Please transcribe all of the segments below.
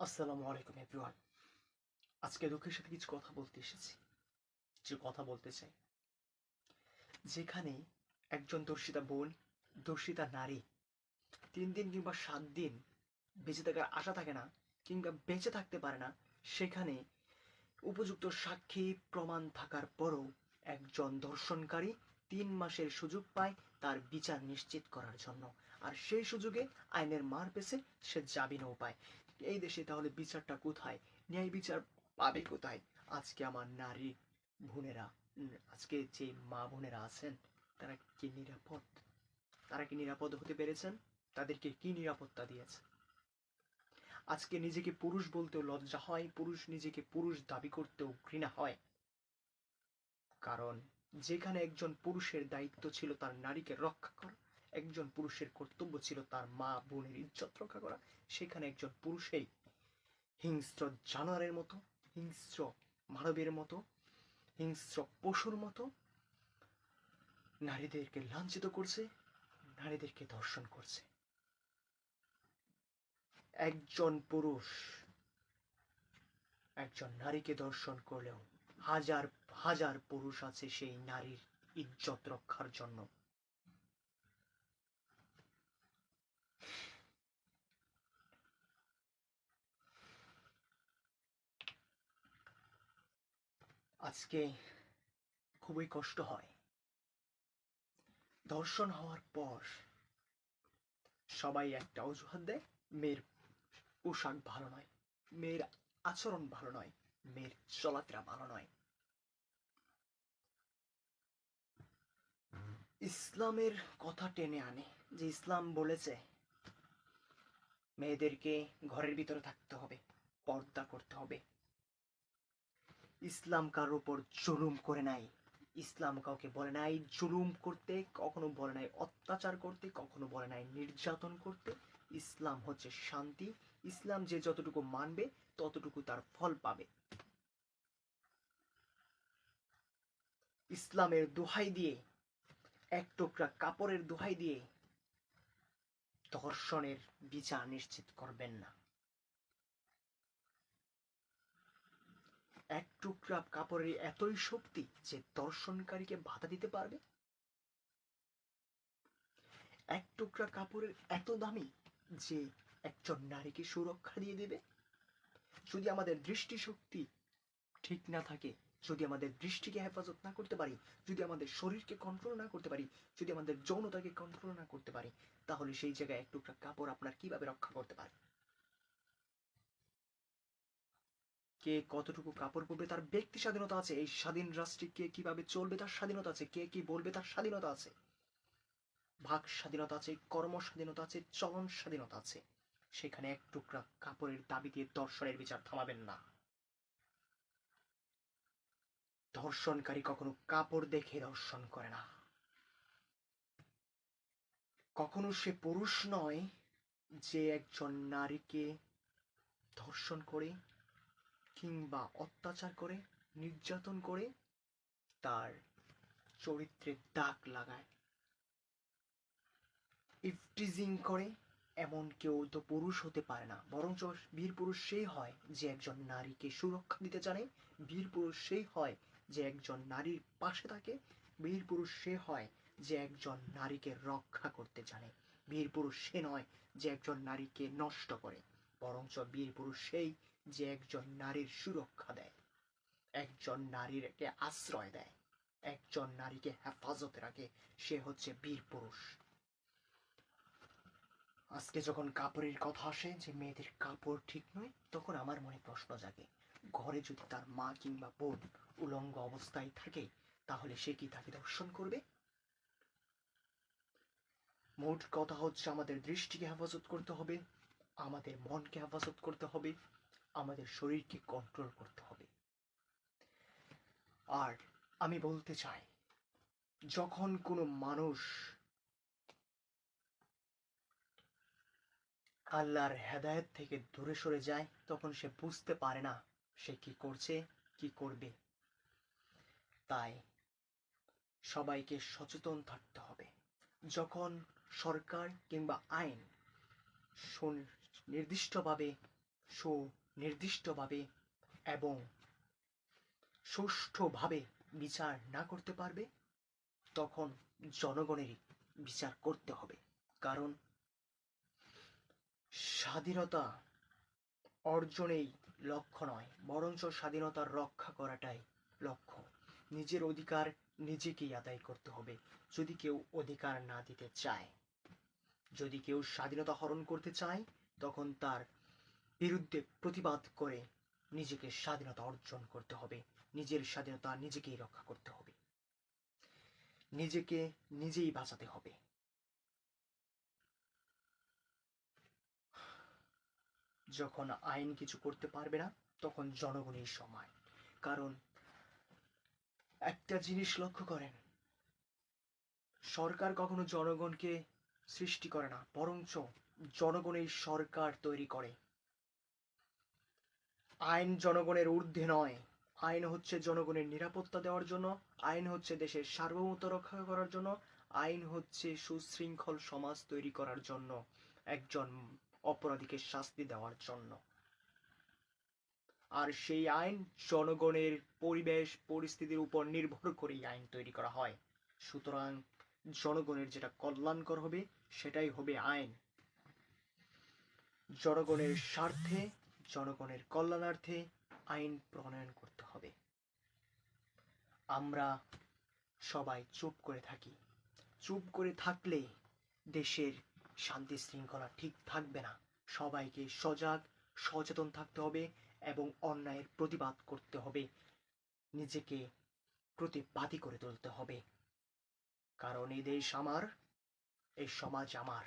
আসসালামু আলাইকুম এভরিওয়ান আজকে দুঃখের সাথে কিছু কথা বলতে এসেছি। যে কথা বলতে চাই। যেখানে একজন দর্শিতা বোন, দর্শিতা নারী, তিন দিন কিংবা সাত দিন বেঁচে থাকার আশা থাকে না কিংবা বেঁচে থাকতে পারে না, সেখানে উপযুক্ত সাক্ষী প্রমাণ থাকার পরও একজন দর্শনকারী তিন মাসের সুযোগ পায় তার বিচার নিশ্চিত করার জন্য। আর সেই সুযোগে আইনের মার পেছে, সে জামিনও পায় এই দেশে তাহলে বিচারটা কোথায়? ন্যায় বিচার পাবে কোথায়? আজকে আমার নারী বোনেরা আজকে যে মা বোনেরা আছেন, তারা কি নিরাপদ? তারা কি নিরাপদ হতে পেরেছেন? তাদেরকে কি নিরাপত্তা দিয়েছে? আজকে নিজেকে পুরুষ বলতেও লজ্জা হয়, পুরুষ নিজেকে পুরুষ দাবি করতেও ঘৃণা হয়। কারণ যেখানে একজন পুরুষের দায়িত্ব ছিল তার নারীকে রক্ষা করা। একজন পুরুষের কর্তব্য ছিল তার মা বোনের ইজ্জত রক্ষা করা। সেখানে একজন পুরুষেই হিংস্র জানোয়ারের মতো, হিংস্র মানবের মতো, হিংস্র পশুর মতো নারীদেরকে লাঞ্ছিত করছে, নারীদেরকে ধর্ষণ করছে। একজন পুরুষ একজন নারীকে ধর্ষণ করলেও হাজার হাজার পুরুষ আছে সেই নারীর ইজ্জত রক্ষার জন্য। আজকে খুবই কষ্ট হয়। ধর্ষণ হওয়ার পর সবাই একটা অজুহাত দেয়, মেয়ের পোশাক ভালো নয়, মেয়ের আচরণ ভালো নয়, মেয়ের চলাফেরা ভালো নয়। ইসলামের কথা টেনে আনে যে ইসলাম বলেছে, মেয়েদেরকে ঘরের ভিতরে থাকতে হবে, পর্দা করতে হবে। ইসলাম কার উপর জুলুম করে নাই। ইসলাম কাউকে বলে নাই জুলুম করতে, কখনো বলে নাই অত্যাচার করতে, কখনো বলে নাই নির্যাতন করতে। ইসলাম হচ্ছে শান্তি। ইসলাম যে যতটুকু মানবে, ততটুকু তার ফল পাবে। ইসলামের দোহাই দিয়ে, এক টুকরা কাপড়ের দোহাই দিয়ে, ধর্ষণের বিচার নিশ্চিত করবেন না। এক টুকরা কাপড়ের এতই শক্তি যে দর্শনকারীকে বাধা দিতে পারবে? এক টুকরা কাপড়ের এত দামি যে একজন নারীকে সুরক্ষা দিয়ে দেবে? যদি আমাদের দৃষ্টিশক্তি ঠিক না থাকে, যদি আমাদের দৃষ্টিকে হেফাজত না করতে পারি, যদি আমাদের শরীরকে কন্ট্রোল না করতে পারি, যদি আমাদের যৌনতাকে কন্ট্রোল না করতে পারি, তাহলে সেই জায়গায় এক টুকরা কাপড় আপনার কীভাবে রক্ষা করতে পারে? কে কতটুকু কাপড় পরবে, তার ব্যক্তি স্বাধীনতা আছে। এই স্বাধীন রাষ্ট্রে কে কীভাবে চলবে, তার স্বাধীনতা আছে। কে কি বলবে, তার স্বাধীনতা আছে। ভাগ স্বাধীনতা আছে, কর্ম স্বাধীনতা আছে, চলন স্বাধীনতা আছে। সেখানে এক টুকরা কাপড়ের দাবি দিয়ে দর্শনের বিচার থামাবেন না। ধর্ষণকারী কখনো কাপড় দেখে ধর্ষণ করে না। কখনো সে পুরুষ নয় যে একজন নারীকে ধর্ষণ করে। কিংবা অত্যাচার করে, নির্যাতন করে তার চরিত্রে দাগ লাগায়। ইফটিজিং করে, এমন কেউ তো পুরুষ হতে পারে না। বরঞ্চ বীর পুরুষ সেই হয় যে একজন নারীকে সুরক্ষা দিতে জানে, বীর পুরুষ সেই হয় যে একজন নারীর পাশে থাকে, বীর পুরুষ সে হয় যে একজন নারীকে রক্ষা করতে জানে। বীর পুরুষ সে নয় যে একজন নারীকে নষ্ট করে। বরঞ্চ বীর পুরুষ সেই যে একজন নারীর সুরক্ষা দেয়, একজন নারীকে আশ্রয় দেয়, একজন নারীকে হেফাজতে রাখে, সে হচ্ছে বীর পুরুষ। আজকে যখন কাপড়ের কথা আসে যে মেয়েদের কাপড় ঠিক নয়, তখন আমার মনে প্রশ্ন জাগে, ঘরে যদি তার মা কিংবা বোন উলঙ্গ অবস্থায় থাকে, তাহলে সে কি তাকে দর্শন করবে? মোট কথা হচ্ছে আমাদের দৃষ্টিকে হেফাজত করতে হবে, আমাদের মনকে হেফাজত করতে হবে আমাদের শরীরকে কন্ট্রোল করতে হবে। আর আমি বলতে চাই, যখন কোনো মানুষ আল্লাহর হেদায়েত থেকে দূরে সরে যায়, তখন সে বুঝতে পারে না সে কি করছে, কি করবে। তাই সবাইকে সচেতন থাকতে হবে। যখন সরকার কিংবা আইন সুন- নির্দিষ্টভাবে এবং সুষ্ঠুভাবে বিচার না করতে পারবে, তখন জনগণেরই বিচার করতে হবে। কারণ স্বাধীনতা অর্জনেই লক্ষ্য নয়, বরঞ্চ স্বাধীনতার রক্ষা করাটাই লক্ষ্য। নিজের অধিকার নিজেকেই আদায় করতে হবে। যদি কেউ অধিকার না দিতে চায়, যদি কেউ স্বাধীনতা হরণ করতে চায়, তখন তার বিরুদ্ধে প্রতিবাদ করে নিজেকে স্বাধীনতা অর্জন করতে হবে। নিজের স্বাধীনতা নিজেকেই রক্ষা করতে হবে। নিজেকে নিজেই বাঁচাতে হবে। যখন আইন কিছু করতে পারবে না, তখন জনগণই সময় কারণ একটা জিনিস লক্ষ্য করেন, সরকার কখনো জনগণকে সৃষ্টি করে না, বরঞ্চ জনগণের সরকার তৈরি করে। আইন জনগণের ঊর্ধ্বে নয়। আইন হচ্ছে জনগণের নিরাপত্তা দেওয়ার জন্য, আইন হচ্ছে দেশের সার্বভৌমত্ব রক্ষা করার জন্য, আইন হচ্ছে সুশৃঙ্খল সমাজ তৈরি করার জন্য, একজন অপরাধীকে শাস্তি দেওয়ার জন্য। আর সেই আইন জনগণের পরিবেশ, পরিস্থিতির উপর নির্ভর করেই আইন তৈরি করা হয়। সুতরাং জনগণের যেটা কল্যাণকর হবে, সেটাই হবে আইন। জনগণের স্বার্থে জনগণের কল্যাণার্থে আইন প্রণয়ন করতে হবে। আমরা সবাই চুপ করে থাকি। চুপ করে থাকলে দেশের শান্তি শৃঙ্খলা ঠিক থাকবে না। সবাইকে সজাগ, সচেতন থাকতে হবে এবং অন্যায়ের প্রতিবাদ করতে হবে। নিজেকে প্রতিবাদী করে তুলতে হবে। কারণ এই দেশ আমার এই সমাজ আমার।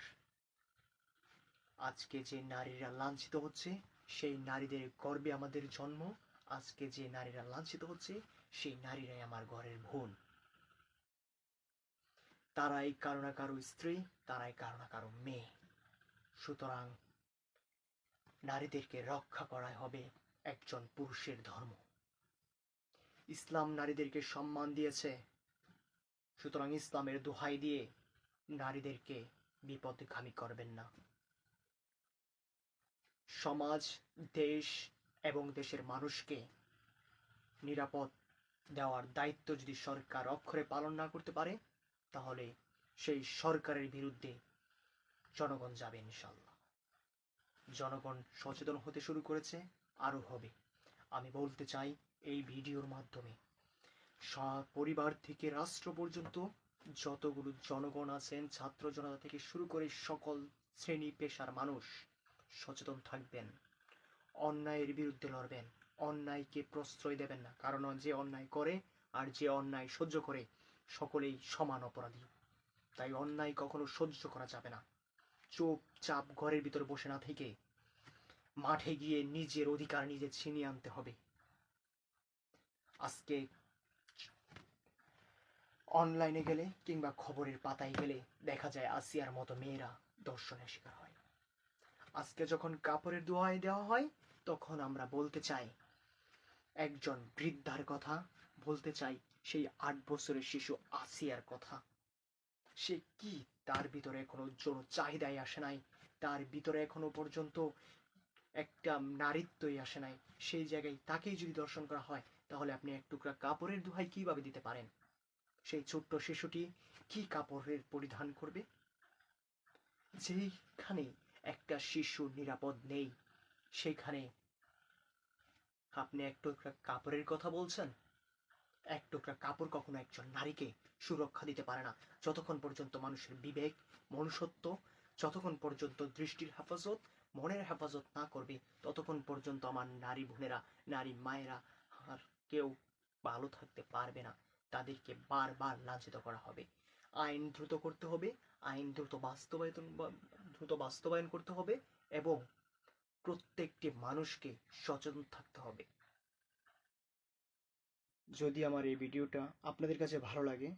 আজকে যে নারীরা লাঞ্ছিত হচ্ছে সেই নারীদের গর্বে আমাদের জন্ম। আজকে যে নারীরা লাঞ্ছিত হচ্ছে, সেই নারীরাই আমার ঘরের বোন। তারাই কারও না কারও স্ত্রী, তারাই কারও না কারও মেয়ে। সুতরাং নারীদেরকে রক্ষা করাই হবে একজন পুরুষের ধর্ম। ইসলাম নারীদেরকে সম্মান দিয়েছে। সুতরাং ইসলামের দোহাই দিয়ে নারীদেরকে বিপদগামী করবেন না। সমাজ, দেশ এবং দেশের মানুষকে নিরাপদ দেওয়ার দায়িত্ব যদি সরকার অক্ষরে পালন না করতে পারে, তাহলে সেই সরকারের বিরুদ্ধে জনগণ যাবে ইনশাল্লাহ জনগণ সচেতন হতে শুরু করেছে, আরও হবে। আমি বলতে চাই, এই ভিডিওর মাধ্যমে পরিবার থেকে রাষ্ট্র পর্যন্ত যতগুলো জনগণ আছেন, ছাত্র জনতা থেকে শুরু করে সকল শ্রেণি, পেশার মানুষ সচেতন থাকবেন। অন্যায়ের বিরুদ্ধে লড়বেন। অন্যায়কে প্রশ্রয় দেবেন না। কারণ যে অন্যায় করে আর যে অন্যায় সহ্য করে, সকলেই সমান অপরাধী। তাই অন্যায় কখনো সহ্য করা যাবে না। চুপচাপ ঘরের ভিতর বসে না থেকে মাঠে গিয়ে নিজের অধিকার নিজে ছিনিয়ে আনতে হবে। আজকে অনলাইনে গেলে কিংবা খবরের পাতায় গেলে দেখা যায় আসিয়ার মতো মেয়েরা দর্শনের শিকার হয়। আজকে যখন কাপড়ের দোয়াই দেওয়া হয়, তখন আমরা বলতে চাই, একজন বৃদ্ধার কথা বলতে চাই, সেই আট বছরের শিশু আসিয়ার কথা। সে কি তার ভিতরে এখনও যৌন চাহিদাই আসে নাই? তার ভিতরে এখনও পর্যন্ত একটা নারীত্বই আসে নাই। সেই জায়গায় তাকেই যদি দর্শন করা হয়, তাহলে আপনি এক টুকরা কাপড়ের দোহাই কীভাবে দিতে পারেন? সেই ছোট্ট শিশুটি কি কাপড়ের পরিধান করবে? যেখানে একটা শিশু নিরাপদ নেই। সেখানে আপনি এক টুকরা কাপড়ের কথা বলছেন? এক টুকরা কাপড় কখনো একজন নারীকে সুরক্ষা দিতে পারে না। যতক্ষণ পর্যন্ত মানুষের বিবেক, মনুষ্যত্ব, যতক্ষণ পর্যন্ত দৃষ্টির হেফাজত, মনের হেফাজত না করবে, ততক্ষণ পর্যন্ত আমার নারী বোনেরা, নারী মায়েরা আর কেউ ভালো থাকতে পারবে না। তাদেরকে বারবার লাঞ্ছিত করা হবে। আইন দ্রুত করতে হবে। আইন দ্রুত বাস্তবায়ন দ্রুত বাস্তবায়ন করতে হবে এবং প্রত্যেকটি মানুষকে সচেতন থাকতে হবে। যদি আমার এই ভিডিওটা আপনাদের কাছে ভালো লাগে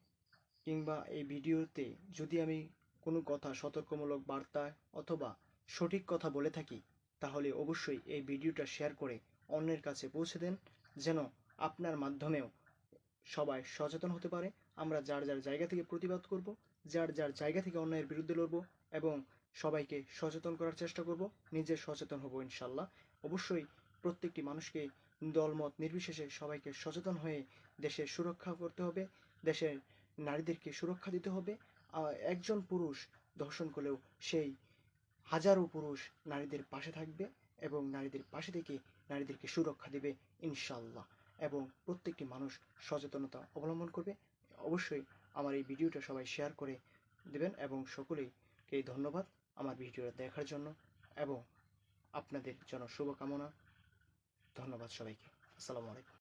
কিংবা এই ভিডিওতে যদি আমি কোনো কথা সতর্কমূলক বার্তা অথবা সঠিক কথা বলে থাকি, তাহলে অবশ্যই এই ভিডিওটা শেয়ার করে অন্যের কাছে পৌঁছে দেন যেন আপনার মাধ্যমেও সবাই সচেতন হতে পারে। আমরা যার যার জায়গা থেকে প্রতিবাদ করব, যার যার জায়গা থেকে অন্যায়ের বিরুদ্ধে লড়ব এবং সবাইকে সচেতন করার চেষ্টা করব, নিজে সচেতন হব ইনশাল্লাহ অবশ্যই প্রত্যেকটি মানুষকে দলমত নির্বিশেষে সবাইকে সচেতন হয়ে দেশের সুরক্ষা করতে হবে, দেশের নারীদেরকে সুরক্ষা দিতে হবে। একজন পুরুষ ধর্ষণ করলেও সেই হাজারো পুরুষ নারীদের পাশে থাকবে এবং নারীদের পাশে থেকে নারীদেরকে সুরক্ষা দেবে ইনশাল্লাহ এবং প্রত্যেকটি মানুষ সচেতনতা অবলম্বন করবে। অবশ্যই আমার এই ভিডিওটা সবাই শেয়ার করে দেবেন এবং সকলেইকে ধন্যবাদ। আমার ভিডিওটা দেখার জন্য এবং আপনাদের জন্য শুভকামনা। ধন্যবাদ সবাইকে। আসসালামু আলাইকুম।